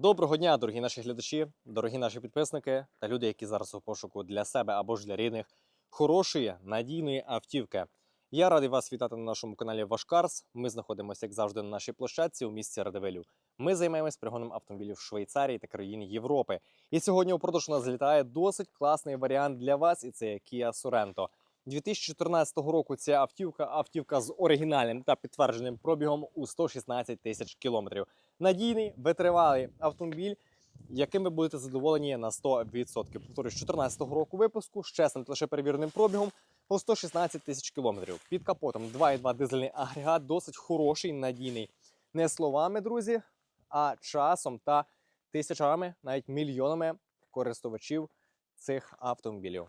Доброго дня, дорогі наші глядачі, дорогі наші підписники та люди, які зараз у пошуку для себе або ж для рідних хорошої надійної автівки. Я радий вас вітати на нашому каналі Вашкарс. Ми знаходимося, як завжди, на нашій площадці у місті Радивилю. Ми займаємось пригоном автомобілів Швейцарії та країн Європи. І сьогодні упродовж у нас залітає досить класний варіант для вас, і це Kia Sorento. 2014 року ця автівка автівка з оригінальним та підтвердженим пробігом у 116 тисяч кілометрів. Надійний, витривалий автомобіль, яким ви будете задоволені на 100%. Повторюю, з 2014 року випуску, з чесним лише перевіреним пробігом по 116 тисяч кілометрів. Під капотом 2,2 дизельний агрегат, досить хороший, надійний. Не словами, друзі, а часом та тисячами, навіть мільйонами користувачів цих автомобілів.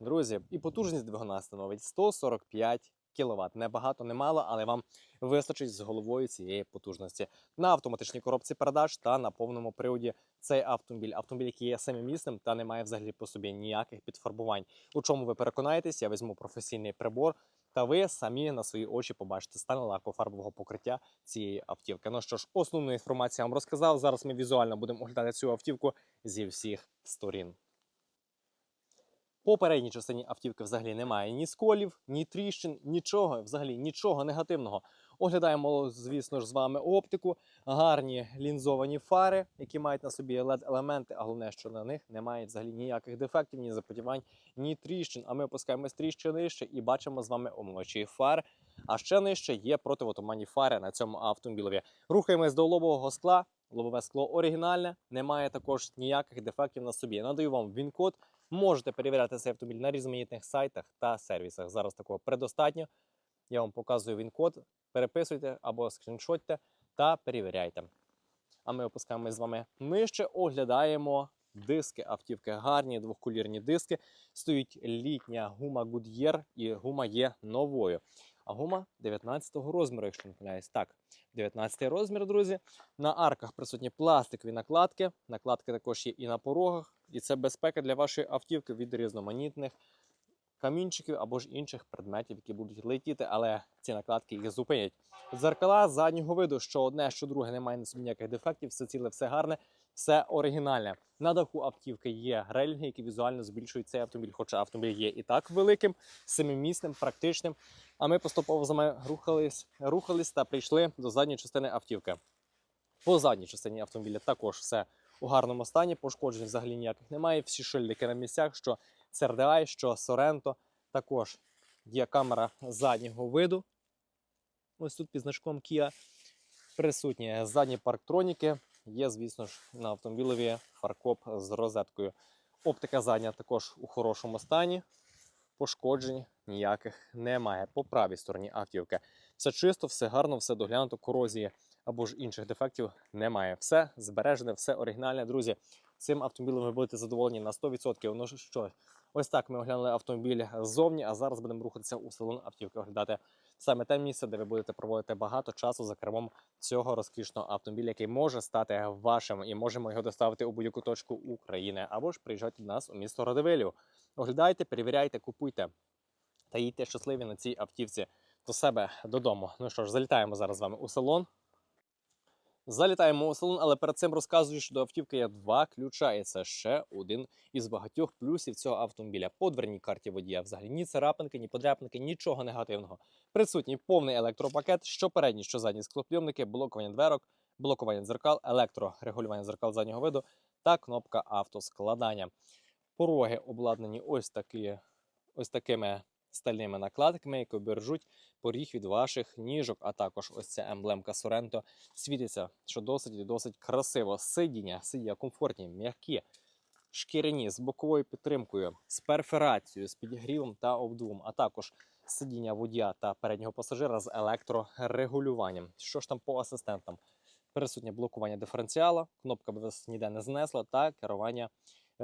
Друзі, і потужність двигуна становить 145 кВт. Не багато, не мало, але вам вистачить з головою цієї потужності. На автоматичній коробці передач та на повному приводі цей автомобіль. Автомобіль, який є семимісним та не має взагалі по собі ніяких підфарбувань. У чому ви переконаєтесь, я візьму професійний прибор, та ви самі на свої очі побачите стан лакофарбового покриття цієї автівки. Ну що ж, основну інформацію я вам розказав. Зараз ми візуально будемо оглядати цю автівку зі всіх сторін. По передній частині автівки взагалі немає ні сколів, ні тріщин, нічого, взагалі нічого негативного. Оглядаємо, звісно ж, з вами оптику, гарні лінзовані фари, які мають на собі LED-елементи, а головне, що на них немає взагалі ніяких дефектів, ні запотівань, ні тріщин. А ми опускаємось тріще нижче і бачимо з вами омочі фар. А ще нижче є противотуманні фари на цьому автомобілеві. Рухаємось до лобового скла. Лобове скло оригінальне, немає також ніяких дефектів на собі. Надаю вам він-код. Можете перевіряти цей автомобіль на різноманітних сайтах та сервісах. Зараз такого предостатньо. Я вам показую він-код. Переписуйте або скріншотьте та перевіряйте. А ми опускаємось з вами нижче, оглядаємо диски автівки. Гарні двохколірні диски. Стоїть літня гума Goodyear і гума є новою. А гума 19-го розміру, якщо не помиляюсь. Так, 19 розмір, друзі. На арках присутні пластикові накладки. Накладки також є і на порогах. І це безпека для вашої автівки від різноманітних камінчиків або ж інших предметів, які будуть летіти, але ці накладки їх зупинять. Зеркала заднього виду, що одне, що друге, немає на собі ніяких дефектів, все ціле, все гарне, все оригінальне. На даху автівки є релінги, які візуально збільшують цей автомобіль, хоча автомобіль є і так великим, семимісним, практичним. А ми поступово з вами рухались, рухались та прийшли до задньої частини автівки. По задній частині автомобіля також все у гарному стані, пошкоджень взагалі ніяких немає. Всі шильдики на місцях, що CRDI, що Sorento. Також є камера заднього виду. Ось тут під значком Kia присутні задні парктроніки. Є, звісно ж, на автомобілеві фаркоп з розеткою. Оптика задня також у хорошому стані. Пошкоджень ніяких немає. По правій стороні автівки. Все чисто, все гарно, все доглянуто, корозії або ж інших дефектів немає. Все збережене, все оригінальне. Друзі, цим автомобілем ви будете задоволені на 100%. Ну що, ось так ми оглянули автомобіль ззовні, а зараз будемо рухатися у салон автівки, оглядати саме те місце, де ви будете проводити багато часу за кермом цього розкішного автомобіля, який може стати вашим, і можемо його доставити у будь-яку точку України, або ж приїжджайте до нас у місто Радивилів. Оглядайте, перевіряйте, купуйте та їдьте щасливі на цій автівці до себе додому. Ну що ж, залітаємо зараз з вами у салон. Залітаємо у салон, але перед цим розказую, що до автівки є два ключа, і це ще один із багатьох плюсів цього автомобіля. По дверній карті водія взагалі ні царапинки, ні подряпинки, нічого негативного. Присутній повний електропакет, що передні, що задні склопйомники, блокування дверок, блокування дзеркал, електрорегулювання дзеркал заднього виду та кнопка автоскладання. Пороги обладнані ось такі, ось такими стальними накладками, які бережуть поріг від ваших ніжок, а також ось ця емблемка Sorento світиться, що досить і досить красиво. Сидіння, сидіння комфортні, м'які, шкіряні з боковою підтримкою, з перфорацією, з підігрівом та обдувом, а також сидіння водія та переднього пасажира з електрорегулюванням. Що ж там по асистентам? Присутнє блокування диференціала, кнопка вас ніде не знесла, та керування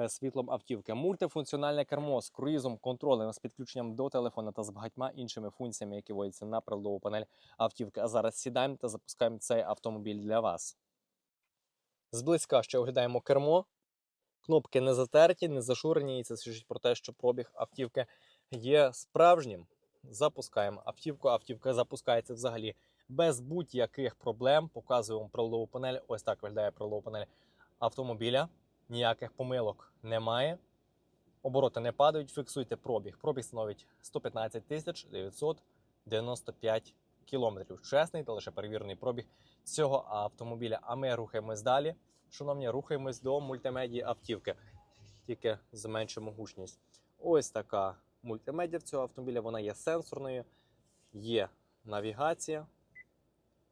світлом автівки. Мультифункціональне кермо з круїзом, контролем з підключенням до телефона та з багатьма іншими функціями, які вводяться на приладову панель автівки. А зараз сідаємо та запускаємо цей автомобіль для вас. Зблизька ще оглядаємо кермо. Кнопки не затерті, не зашурені, і це свідчить про те, що пробіг автівки є справжнім. Запускаємо автівку. Автівка запускається взагалі без будь-яких проблем. Показую вам приладову панель. Ось так виглядає приладова панель автомобіля, ніяких помилок немає. Обороти не падають, фіксуйте пробіг. Пробіг становить 115 тисяч 995 кілометрів. Чесний та лише перевірений пробіг цього автомобіля. А ми рухаємось далі. Шановні, рухаємось до мультимедії автівки, тільки зменшимо гучність. Ось така мультимедіа в цього автомобіля. Вона є сенсорною, є навігація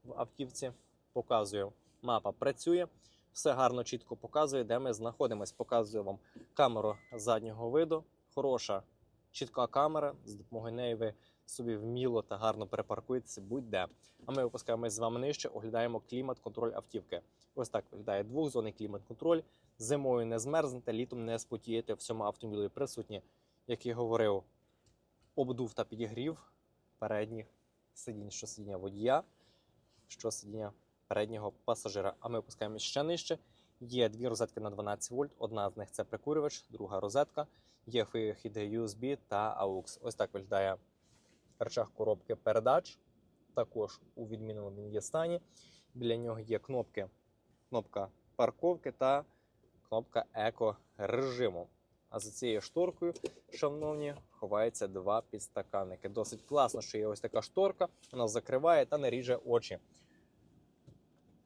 в автівці. Показую, мапа працює. Все гарно чітко показує, де ми знаходимось. Показує вам камеру заднього виду. Хороша, чітка камера. З допомогою неї ви собі вміло та гарно перепаркуєтеся будь-де. А ми опускаємось з вами нижче, оглядаємо клімат-контроль автівки. Ось так виглядає двохзонний клімат-контроль. Зимою не змерзнете, літом не спотієте. В цьому автомобілі присутні, як я говорив, обдув та підігрів передніх сидінь, що сидіння водія, що сидіння переднього пасажира. А ми опускаємось ще нижче. Є дві розетки на 12 вольт. Одна з них це прикурювач, друга розетка. Є вихід USB та AUX. Ось так виглядає речах коробки передач. Також у відмінному є стані. Біля нього є кнопки, кнопка парковки та кнопка еко-режиму. А за цією шторкою, шановні, ховаються два підстаканники. Досить класно, що є ось така шторка, вона закриває та не ріже очі.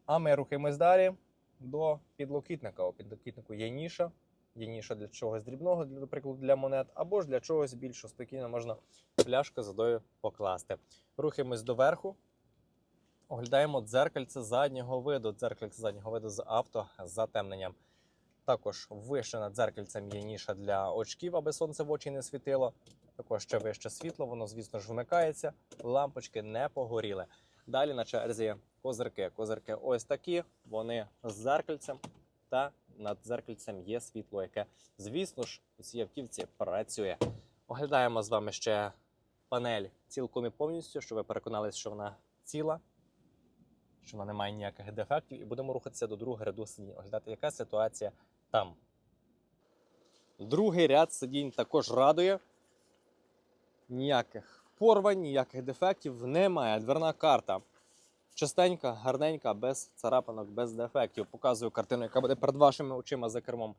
А ми рухаємось далі до підлокітника. У підлокітнику є ніша. Є ніша для чогось дрібного, для, наприклад, для монет, або ж для чогось більшого спокійно можна пляшку з водою покласти. Рухаємось до верху. Оглядаємо дзеркальце заднього виду. Дзеркальце заднього виду з автозатемненням. Також вище над дзеркальцем є ніша для очків, аби сонце в очі не світило. Також ще вище світло, воно, звісно ж, вмикається. Лампочки не погоріли. Далі на черзі козирки. Козирки ось такі, вони з дзеркальцем, та над дзеркальцем є світло, яке, звісно ж, у цій автівці працює. Оглядаємо з вами ще панель цілком і повністю, щоб ви переконалися, що вона ціла, що вона не має ніяких дефектів, і будемо рухатися до другого ряду сидінь. Оглядати, яка ситуація там. Другий ряд сидінь також радує. Ніяких порвань, ніяких дефектів немає. Дверна карта. Чистенька, гарненька, без царапанок, без дефектів. Показую картину, яка буде перед вашими очима за кермом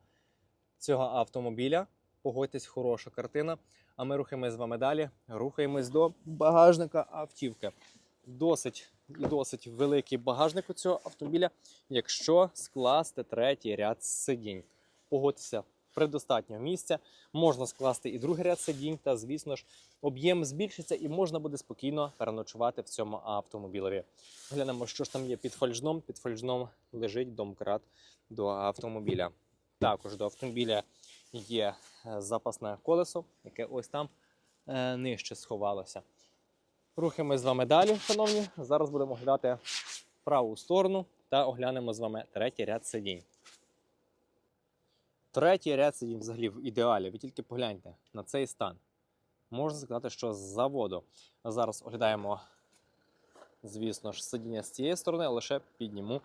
цього автомобіля. Погодьтесь, хороша картина. А ми рухаємось з вами далі. Рухаємось до багажника автівки. Досить і досить великий багажник у цього автомобіля, якщо скласти третій ряд сидінь. Погодьтеся, предостатньо місця. Можна скласти і другий ряд сидінь, та, звісно ж, об'єм збільшиться і можна буде спокійно переночувати в цьому автомобілеві. Глянемо, що ж там є під фольжном. Під фольжном лежить домкрат до автомобіля. Також до автомобіля є е, запасне колесо, яке ось там е, нижче сховалося. Рухаємось з вами далі, шановні. Зараз будемо оглядати праву сторону та оглянемо з вами третій ряд сидінь. Третій ряд сидінь взагалі в ідеалі. Ви тільки погляньте на цей стан. Можна сказати, що з заводу. Зараз оглядаємо, звісно ж, сидіння з цієї сторони, лише підніму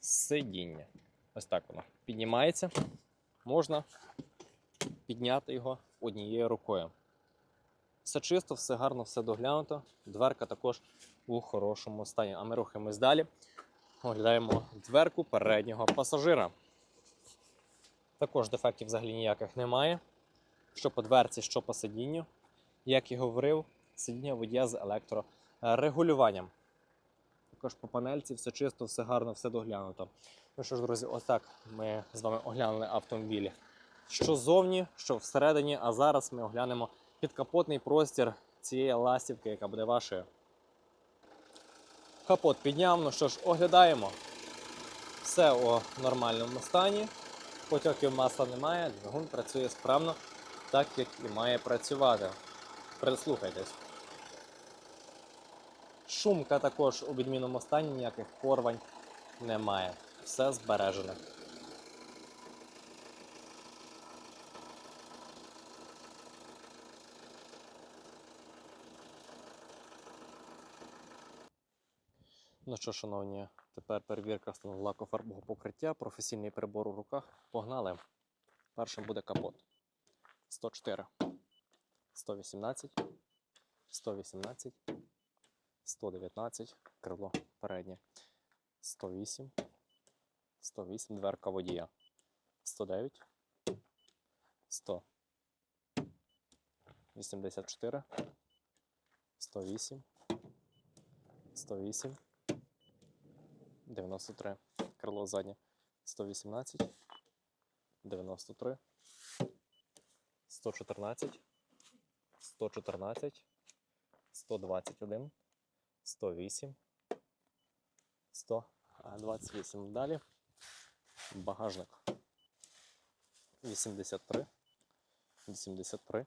сидіння. Ось так воно піднімається. Можна підняти його однією рукою. Все чисто, все гарно, все доглянуто. Дверка також у хорошому стані. А ми рухаємось далі. Оглядаємо дверку переднього пасажира. Також дефектів взагалі ніяких немає. Що по дверці, що по сидінню. Як і говорив, сидіння водія з електрорегулюванням. Також по панельці все чисто, все гарно, все доглянуто. Ну що ж, друзі, ось так ми з вами оглянули автомобілі. Що ззовні, що всередині, а зараз ми оглянемо підкапотний простір цієї ластівки, яка буде вашою. Капот підняв, ну що ж, оглядаємо. Все у нормальному стані. Потьоків масла немає, двигун працює справно, так як і має працювати. Прислухайтесь. Шумка також у відмінному стані, ніяких порвань немає. Все збережене. Ну що, шановні, тепер перевірка лакофарбового покриття, професійний прибор у руках. Погнали. Першим буде капот. 104, 118, 118, 119, крило переднє. 108, 108, дверка водія. 109, 100, 84, 108, 108, 93, крило заднє, 118, 93, 114, 114, 121, 108, 128. Далі. Багажник. 83, 83,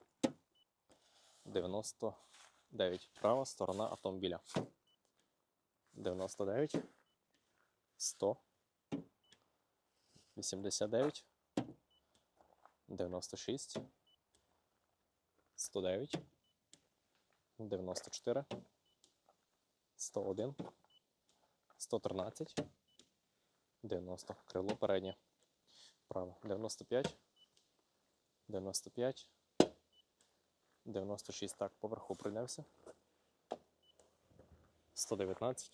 99. Права сторона автомобіля. 99, 100, 89, 96, 109, 94, 101, 113, 90. Крило переднє. Право. 95, 95, 96. Так, поверху пройдемося. 119,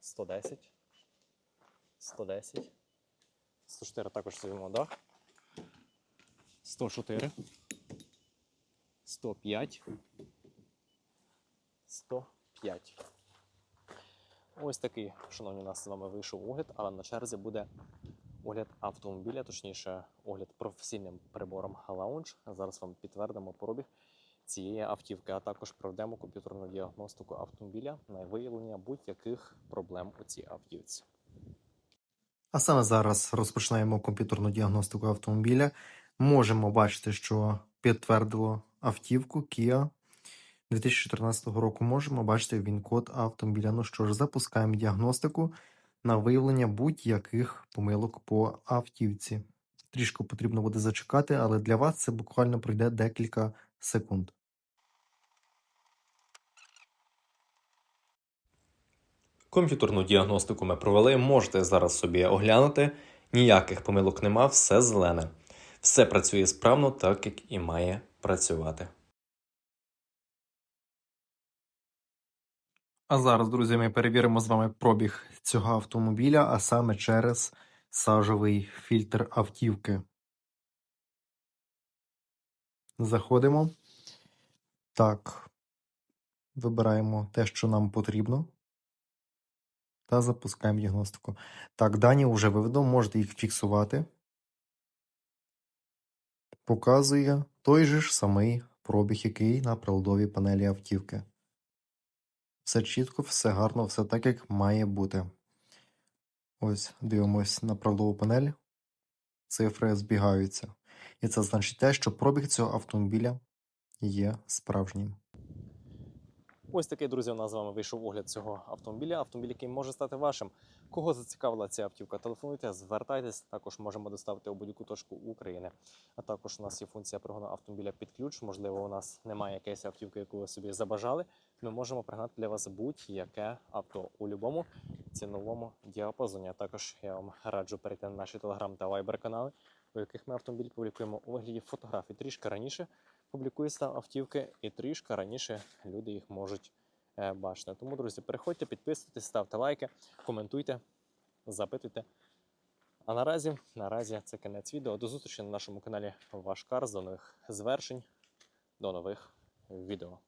110, 110, 104 також стоїмо дах. 104, 105, 105. Ось такий, шановні, у нас з вами вийшов огляд, але на черзі буде огляд автомобіля, точніше, огляд професійним прибором Lounge. Зараз вам підтвердимо пробіг цієї автівки, а також проведемо комп'ютерну діагностику автомобіля на виявлення будь-яких проблем у цій автівці. А саме зараз розпочинаємо комп'ютерну діагностику автомобіля. Можемо бачити, що підтвердило автівку Kia 2014 року. Можемо бачити він-код автомобіля. Ну що ж, запускаємо діагностику на виявлення будь-яких помилок по автівці. Трішки потрібно буде зачекати, але для вас це буквально пройде декілька секунд. Комп'ютерну діагностику ми провели, можете зараз собі оглянути. Ніяких помилок нема, все зелене. Все працює справно, так як і має працювати. А зараз, друзі, ми перевіримо з вами пробіг цього автомобіля, а саме через сажовий фільтр автівки. Заходимо. Так. Вибираємо те, що нам потрібно. Та запускаємо діагностику. Так, дані вже виведу, можете їх фіксувати. Показує той же ж самий пробіг, який на приладовій панелі автівки. Все чітко, все гарно, все так, як має бути. Ось дивимось на приладову панель. Цифри збігаються. І це значить те, що пробіг цього автомобіля є справжнім. Ось такий, друзі, у нас з вами вийшов огляд цього автомобіля. Автомобіль, який може стати вашим. Кого зацікавила ця автівка? Телефонуйте, звертайтесь. Також можемо доставити у будь-яку точку України. А також у нас є функція пригону автомобіля під ключ. Можливо, у нас немає якоїсь автівки, яку ви собі забажали. Ми можемо пригнати для вас будь-яке авто у будь-якому ціновому діапазоні. А також я вам раджу перейти на наші телеграм та вайбер канали, у яких ми автомобіль публікуємо у вигляді фотографій. Трішки раніше публікуються автівки, і трішки раніше люди їх можуть е, бачити. Тому, друзі, переходьте, підписуйтесь, ставте лайки, коментуйте, запитуйте. А наразі, наразі це кінець відео. До зустрічі на нашому каналі Ваш Карс. До нових звершень, до нових відео.